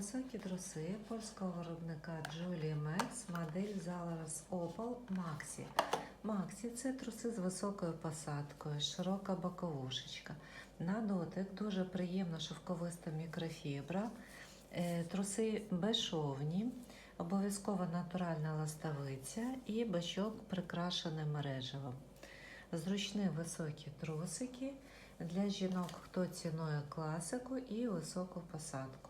Високі труси польського виробника Julie Max, модель Zalaros Opal Maxi. Maxi – це труси з високою посадкою, широка боковушечка. На дотик дуже приємна шовковиста мікрофібра. Е, Труси безшовні, обов'язково натуральна ластовиця і бачок прикрашений мережевим. Зручні високі трусики для жінок, хто цінує класику і високу посадку.